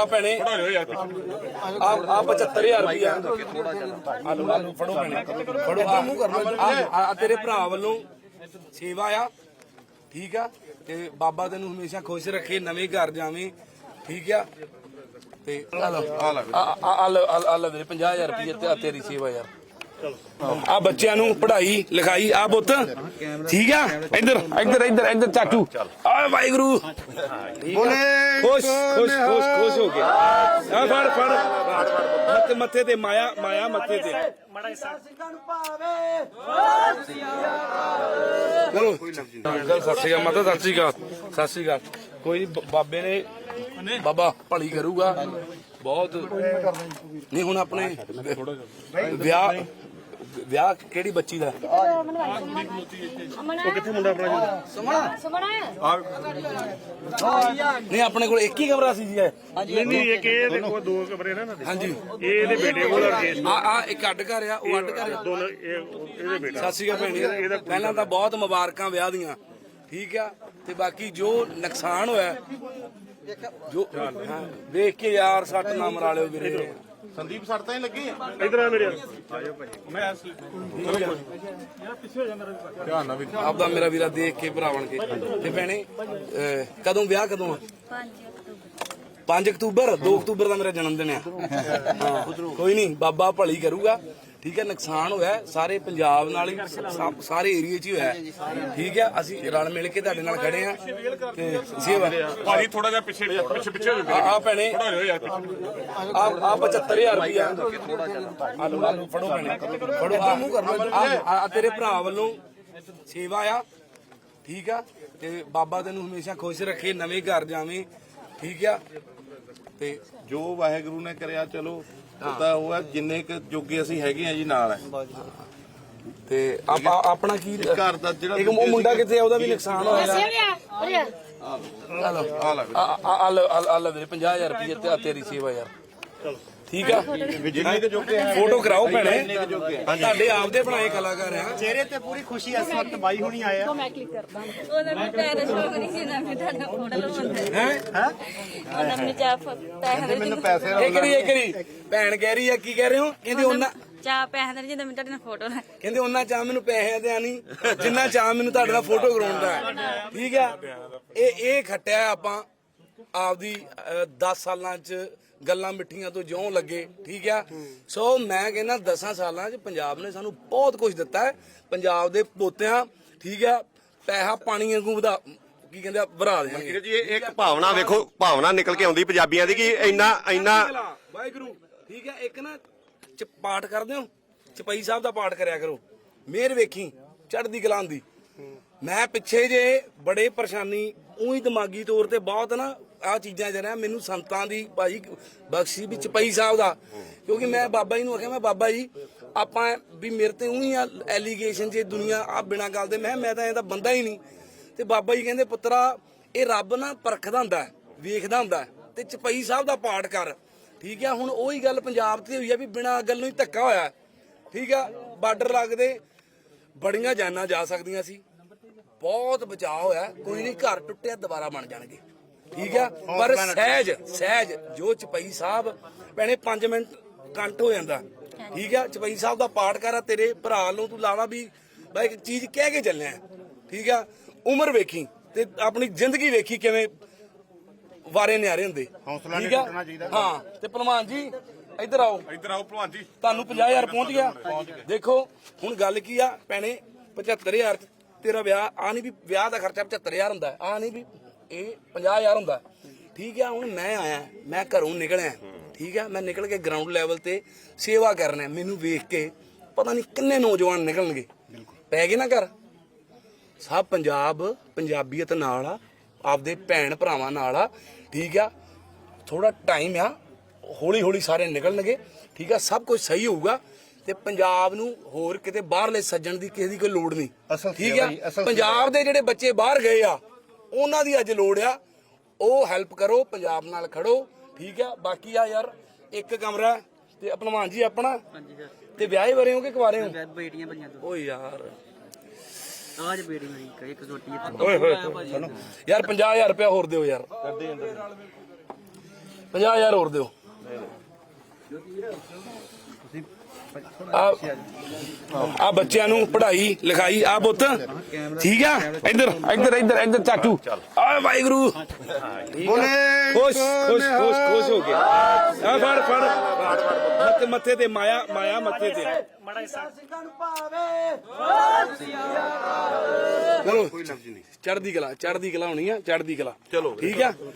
ਆ ਭੈਣੇ ਆ ਆ 75000 ਰੁਪਇਆ ਆਲੂ ਆਲੂ ਫੜੋ ਭੈਣੇ ਫੜੋ ਆ ਆ- ਆ ਤੇਰੇ ਭਰਾ ਵੱਲੋਂ ਸੇਵਾ ਆ। ਠੀਕ ਆ? ਤੇ ਬਾਬਾ ਤੈਨੂੰ ਹਮੇਸ਼ਾ ਖੁਸ਼ ਰੱਖੇ ਨਵੇਂ ਘਰ ਜਾਵੇਂ। ਠੀਕ ਆ? ਤੇ ਆ ਲਓ। ਆ ਲਓ ਆ ਆ ਵੀਰੇ 50000 ਰੁਪਏ ਤੇ ਆ ਤੇਰੀ ਸੇਵਾ ਯਾਰ ਆ ਬੱਚਿਆਂ ਨੂੰ ਪੜ੍ਹਾਈ ਲਿਖਾਈ ਆ ਪੁੱਤ। ਠੀਕ ਆ? ਇੱਧਰ ਇੱਧਰ ਇੱਧਰ ਇੱਧਰ ਚਾਚੂ। ਆ ਵਾਹਿਗੁਰੂ। ਬੋਲੇ ਖੁਸ਼ ਖੁਸ਼ ਖੁਸ਼ ਖੁਸ਼ ਹੋ ਗਿਆ ਆ ਫੜ ਫੜ। ਮੱਥੇ ਮੱਥੇ ਤੇ ਮਾਇਆ ਮਾਇਆ ਮੱਥੇ ਤੇ। ਚਲੋ। ਗੱਲ ਸਤਿ ਸ਼੍ਰੀ ਅਕਾਲ ਮਾਤਾ ਸਤਿ ਸ਼੍ਰੀ ਅਕਾਲ। ਸਤਿ ਸ਼੍ਰੀ ਅਕਾਲ। ਕੋਈ ਬਾਬੇ ਨੇ ਬਾਬਾ ਭਲੀ ਕਰੂਗਾ। ਬਹੁਤ। ਨਹੀਂ ਹੁਣ ਆਪਣੇ ਵਿਆਹ ਵਿਆਹ ਕਿਹੜੀ ਬੱਚੀ ਦਾ? ਉਹ ਕਿੱਥੇ ਮੁੰਡਾ ਆਪਣਾ ਸੁਮਣਾ ਸੁਮਣਾ। ਨਹੀਂ ਆਪਣੇ ਕੋਲ ਇੱਕ ਹੀ ਕਮਰਾ ਸੀ ਜੀ ਇਹ? ਨਹੀਂ ਨਹੀਂ ਇੱਕ ਇਹ ਉਹ ਦੋ ਕਮਰੇ ਨੇ ਨਾ ਹਾਂਜੀ। ਇਹ ਇਹਦੇ ਬੇਟੇ ਕੋਲ ਆ ਕੇਸ ਆ ਆ ਇੱਕ ਅੱਡ ਘਰ ਆ ਉਹ ਅੱਡ ਘਰ ਆ। ਦੋਨੋਂ ਇਹ ਇਹਦੇ ਬੇਟਾ। ਸਤਿ ਸ਼੍ਰੀ ਅਕਾਲ ਭੈਣੀ ਪਹਿਲਾਂ ਤਾਂ ਬਹੁਤ ਮੁਬਾਰਕਾਂ ਵਿਆਹ ਦੀਆਂ। ਠੀਕ ਆ? ਤੇ ਬਾਕੀ ਜੋ ਨੁਕਸਾਨ ਹੋਇਆ ਜੋ ਹਾਂ, ਵੇਖ ਕੇ ਯਾਰ ਸੱਟ ਨਾ ਮਰਾ ਲਿਓ ਵੀਰੇ। ਸੰਦੀਪ ਸੱਟ ਤਾਂ ਹੀ ਲੱਗੀ ਆ। ਇਧਰ ਆ ਮੇਰੇ। ਧਿਆਨ ਨਾਲ ਵੀ ਆਪਦਾ ਮੇਰਾ ਵੀਰਾ ਦੇਖ ਕੇ ਭਰਾ ਬਣ ਕੇ। ਤੇ ਭੈਣੇ ਅਹ, ਕਦੋਂ ਵਿਆਹ ਕਦੋਂ ਆ? 5 ਅਕਤੂਬਰ। 2 ਅਕਤੂਬਰ ਦਾ ਮੇਰਾ ਜਨਮ ਦਿਨ ਆ। ਹਾਂ, ਕੋਈ ਨਹੀਂ ਬਾਬਾ ਭਲੀ ਕਰੂਗਾ। ਠੀਕ ਹੈ ਨੁਕਸਾਨ ਹੋਇਆ ਸਾਰੇ ਪੰਜਾਬ ਨਾਲ ਹੀ ਸਾਰੇ ਏਰੀਏ 'ਚ ਹੀ ਹੋਇਆ। ਠੀਕ ਹੈ ਅਸੀਂ ਰਲ ਮਿਲ ਕੇ ਤੁਹਾਡੇ ਨਾਲ ਖੜੇ ਆ ਤੇ ਸੇਵਾ ਭਾਜੀ ਥੋੜਾ ਜਿਹਾ ਪਿੱਛੇ ਪਿੱਛੇ ਪਿੱਛੇ ਹੋ ਆ ਆ ਭੈਣੇ ਯਾਰ ਪਿੱਛੇ। ਆ ਆ 75000 ਰੁਪਇਆ ਫੜੋ ਭੈਣੇ ਫੜੋ ਆ ਆ- ਆ ਤੇਰੇ ਭਰਾ ਵੱਲੋਂ ਸੇਵਾ ਆ। ਠੀਕ ਆ ਤੇ ਬਾਬਾ ਤੈਨੂੰ ਹਮੇਸ਼ਾ ਖੁਸ਼ ਰੱਖੇ ਨਵੇਂ ਘਰ ਜਾਵੇਂ। ਠੀਕ ਆ ਤੇ ਜੋ ਵਾਹਿਗੁਰੂ ਨੇ ਕਰਿਆ ਚਲੋ ਤਾਂ ਉਹ ਹੈ ਜਿੰਨੇ ਕੁ ਜੋਗੇ ਅਸੀਂ ਹੈਗੇ ਆ ਜੀ ਨਾਲ। ਹੈ ਤੇ ਆਪਾਂ ਆਪਣਾ ਕੀ ਘਰ ਦਾ ਜਿਹੜਾ ਇੱਕ ਉਹ ਮੁੰਡਾ ਕਿੱਥੇ ਆ ਉਹਦਾ ਵੀ ਨੁਕਸਾਨ ਹੋਇਆ ਆ। ਲੈ ਆ ਆ ਆ ਲਓ, ਆ- ਆ ਲਓ ਵੀਰੇ 50000 ਰੁਪਏ ਤੇ ਆ ਤੇਰੀ ਸੇਵਾ ਯਾਰ। ਠੀਕ ਆ? ਜਿੰਨੇ ਕੁ ਜੋਗੇ ਹੈ ਫੋਟੋ ਕਰਾਓ ਭੈਣੇ। ਕੁ ਹੈ। ਤੁਹਾਡੇ ਆਪਦੇ ਬਣਾਏ ਕਲਾਕਾਰ ਆ। ਚਿਹਰੇ ਤੇ ਪੂਰੀ ਖੁਸ਼ੀ ਇਸ ਵਕਤ ਬਾਈ ਹੁਣੀ ਆਏ ਆ। ਉਹਨਾਂ ਨੂੰ ਪੈਰ ਸ਼ੌਕ ਨਹੀਂ ਸੀ ਨਾ ਮੈਂ ਤੁਹਾਡਾ ਫੋਟੋ ਲਵਾਉਂਦੇ ਹੈ? ਉਹਨਾਂ ਨੂੰ ਚਾਹ ਪੈਸੇ ਮੈਨੂੰ ਪੈਸੇ ਦਾ ਇਹ ਕਰੀ ਇਹ ਕਰੀ ਭੈਣ ਕਹਿ ਰਹੀ ਆ ਕੀ ਕਹਿ ਰਹੇ ਹੋ? ਕਹਿੰਦੇ ਉਹਨਾਂ ਚਾਹ ਪੈਸੇ ਦੇ ਜਦੋਂ ਮੈਂ ਤੁਹਾਡੇ ਨਾਲ ਫੋਟੋ ਲਾ ਕਹਿੰਦੇ ਉਹਨਾਂ ਚਾਹ ਮੈਨੂੰ ਪੈਸੇ ਦੇ ਨਹੀਂ ਜਿੰਨਾ ਚਾਹ ਮੈਨੂੰ ਤੁਹਾਡੇ ਨਾਲ ਫੋਟੋ ਕਰਾਉਣ ਦਾ ਹੈ। ਠੀਕ ਆ? ਇਹ ਇਹ ਖੱਟਿਆ ਆਪਾਂ। ਆਪਦੀ 10 ਸਾਲਾਂ ਚ ਗੱਲਾਂ ਮਿੱਠੀਆਂ ਤੋਂ ਜਿਉਂ ਲੱਗੇ ਠੀਕ ਆ? ਸੋ ਮੈਂ ਕਹਿੰਦਾ 10 ਸਾਲਾਂ ਚ ਪੰਜਾਬ ਨੇ ਸਾਨੂੰ ਬਹੁਤ ਕੁਝ ਦਿੱਤਾ ਹੈ। ਪੰਜਾਬ ਦੇ ਪੋਤਿਆਂ ਠੀਕ ਆ ਪੈਸਾ ਪਾਣੀ ਵਾਂਗੂ ਵਧਾ ਕੀ ਕਹਿੰਦੇ ਆ ਭਰਾ ਦੇਣਗੇ। ਜੀ ਇਹ ਇੱਕ ਭਾਵਨਾ ਵੇਖੋ ਭਾਵਨਾ ਨਿਕਲ ਕੇ ਆਉਂਦੀ ਪੰਜਾਬੀਆਂ ਦੀ ਕਿ ਇੰਨਾ ਇੰਨਾ ਵਾਹਿਗੁਰੂ ਠੀਕ ਹੈ ਇੱਕ ਨਾ ਚ ਪਾਠ ਕਰਦੇ ਹੋ ਚਪਈ ਸਾਹਿਬ ਦਾ ਪਾਠ ਕਰਿਆ ਕਰੋ। ਮਿਹਰ ਵੇਖੀ ਚੜ੍ਹਦੀ ਕਲਾਂ ਦੀ। ਮੈਂ ਪਿੱਛੇ ਜੇ ਬੜੇ ਪਰੇਸ਼ਾਨੀ ਉਹੀ ਦਿਮਾਗੀ ਤੌਰ ਤੇ ਬਹੁਤ ਨਾ ਆ ਚੀਜ਼ਾਂ ਜਿਹੜਾ ਮੈਨੂੰ ਸੰਤਾਂ ਦੀ ਭਾਈ ਬਖਸ਼ੀ ਵੀ ਚਪਈ ਸਾਹਿਬ ਦਾ। ਕਿਉਂਕਿ ਮੈਂ ਬਾਬਾ ਜੀ ਨੂੰ ਆਖਿਆ, ਮੈਂ ਬਾਬਾ ਜੀ, ਆਪਾਂ ਵੀ ਮੇਰੇ ਤੇ ਉਹੀ ਆ ਐਲੀਗੇਸ਼ਨ ਜੇ ਦੁਨੀਆ ਆ ਬਿਨਾਂ ਗੱਲ ਦੇ। ਮੈਂ ਮੈਂ ਤਾਂ ਇਹਦਾ ਬੰਦਾ ਹੀ ਨਹੀਂ। ਤੇ ਬਾਬਾ ਜੀ ਕਹਿੰਦੇ, ਪੁੱਤਰਾ, ਇਹ ਰੱਬ ਨਾ ਪਰਖਦਾ ਹੁੰਦਾ ਵੇਖਦਾ ਹੁੰਦਾ ਹੈ ਤੇ ਚਪਈ ਸਾਹਿਬ ਦਾ ਪਾਠ ਕਰ। ਠੀਕ ਆ, ਹੁਣ ਉਹੀ ਗੱਲ ਪੰਜਾਬ ਤੇ ਹੋਈ ਆ ਵੀ ਬਿਨਾਂ ਨੂੰ ਹੀ ਧੱਕਾ ਹੋਇਆ। ਠੀਕ ਆ, ਬਾਰਡਰ ਲੱਗਦੇ, ਬੜੀਆਂ ਜਾਨਾਂ ਜਾ ਸਕਦੀਆਂ ਸੀ। ਬਹੁਤ ਬਚਾਅ ਹੋਇਆ, ਕੋਈ ਨਹੀਂ ਘਰ ਟੁੱਟਿਆ, ਦੁਬਾਰਾ ਬਣ ਜਾਣਗੇ। ਠੀਕ ਆ? ਪਰ ਸਹਿਜ ਸਹਿਜ ਜੋ ਚਪਈ ਸਾਹਿਬ ਭੈਣੇ 5 ਮਿੰਟ ਕੰਟ ਹੋ ਜਾਂਦਾ। ਠੀਕ ਆ? ਚਪਈ ਸਾਹਿਬ ਦਾ ਪਾਠ ਕਰਾ ਤੇਰੇ ਭਰਾ ਨੂੰ ਤੂੰ ਲਾਵਾ ਵੀ ਬਾਈ ਇੱਕ ਚੀਜ਼ ਕਹਿ ਕੇ ਚੱਲਿਆ। ਠੀਕ ਆ? ਉਮਰ ਵੇਖੀ ਤੇ ਆਪਣੀ ਜ਼ਿੰਦਗੀ ਵੇਖੀ ਕਿਵੇਂ ਵਾਰੇ ਨਿਆਰੇ ਹੁੰਦੇ। ਹੌਸਲਾ ਨਹੀਂ? ਟੁੱਟਣਾ ਚਾਹੀਦਾ। ਹਾਂ ਤੇ ਭਲਵਾਨ ਜੀ ਇੱਧਰ ਆਓ। ਇਧਰ ਆਓ ਭਲਵਾਨ ਜੀ। ਤੁਹਾਨੂੰ 50000 ਪਹੁੰਚ ਗਿਆ। ਦੇਖੋ ਹੁਣ ਗੱਲ ਕੀ ਆ? ਭੈਣੇ 75000 ਚ ਤੇਰਾ ਵਿਆਹ ਆ ਨਹੀਂ ਵੀ ਵਿਆਹ ਦਾ ਖਰਚਾ 75000 ਹੁੰਦਾ। ਆ ਨਹੀਂ ਵੀ ਇਹ 50000 ਹੁੰਦਾ। ਠੀਕ ਆ ਹੁਣ ਮੈਂ ਆਇਆ ਮੈਂ ਘਰੋਂ ਨਿਕਲਿਆ। ਠੀਕ ਆ ਮੈਂ ਨਿਕਲ ਕੇ ਗਰਾਊਂਡ ਲੈਵਲ ਤੇ ਸੇਵਾ ਕਰਨਾ ਮੈਨੂੰ ਵੇਖ ਕੇ ਪਤਾ ਨਹੀਂ ਕਿੰਨੇ ਨੌਜਵਾਨ ਨਿਕਲਣਗੇ। ਪੈ ਗਏ ਨਾ ਘਰ? ਸਭ ਪੰਜਾਬ ਪੰਜਾਬੀਅਤ ਨਾਲ ਆ ਆਪਦੇ ਭੈਣ ਭਰਾਵਾਂ ਨਾਲ ਆ। ਠੀਕ ਆ ਥੋੜਾ ਟਾਈਮ ਆ ਹੌਲੀ ਹੌਲੀ ਸਾਰੇ ਨਿਕਲਣਗੇ। ਠੀਕ ਆ ਸਭ ਕੁਝ ਸਹੀ ਹੋਊਗਾ ਤੇ ਪੰਜਾਬ ਨੂੰ ਹੋਰ ਕਿਤੇ ਬਾਹਰਲੇ ਸੱਜਣ ਦੀ ਕਿਸੇ ਦੀ ਕੋਈ ਲੋੜ ਨਹੀਂ। ਅਸਲ ਠੀਕ ਆ ਪੰਜਾਬ ਦੇ ਜਿਹੜੇ ਬੱਚੇ ਬਾਹਰ ਗਏ ਆ ਉਹਨਾਂ ਦੀ ਅੱਜ ਲੋੜ ਆ। ਉਹ ਹੈਲਪ ਕਰੋ ਪੰਜਾਬ ਨਾਲ ਖੜੋ ਠੀਕ ਆ? ਬਾਕੀ ਆ ਯਾਰ ਇੱਕ ਕਮਰਾ ਤੇ ਭਲਵਾਨ ਜੀ ਆਪਣਾ। ਤੇ ਵਿਆਹੇ ਵਰੇ ਹੋ ਕਿ ਕੁਆਰੇ ਹੋ? ਬੇਟੀਆਂ ਬਣੀਆਂ ਦੋ। ਓ ਯਾਰ। ਆਜ ਬੇਟੀ ਮੇਰੀ ਕਈ ਇੱਕ ਛੋਟੀ ਓਏ ਹੋਏ ਯਾਰ 50000 ਰੁਪਇਆ ਹੋਰ ਦਿਓ ਯਾਰ। 50000 ਹੋਰ ਦਿਓ। ਆ ਆ ਬੱਚਿਆਂ ਨੂੰ ਪੜ੍ਹਾਈ ਲਿਖਾਈ ਆ ਪੁੱਤ। ਠੀਕ ਆ? ਇੱਧਰ ਇੱਧਰ ਇੱਧਰ ਇੱਧਰ ਚਾਚੂ। ਆ ਵਾਹਿਗੁਰੂ। ਖੁਸ਼ ਖੁਸ਼ ਖੁਸ਼ ਖੁਸ਼ ਹੋ ਕੇ। ਆ ਫੜ ਫੜ। ਮੱਥੇ ਮੱਥੇ ਤੇ ਮਾਇਆ ਮਾਇਆ ਮੱਥੇ ਤੇ। ਚਲੋ ਚੜ੍ਹਦੀ ਕਲਾ ਚੜ੍ਹਦੀ ਕਲਾ ਹੋਣੀ ਆ ਚੜ੍ਹਦੀ ਕਲਾ। ਚਲੋ। ਠੀਕ ਆ?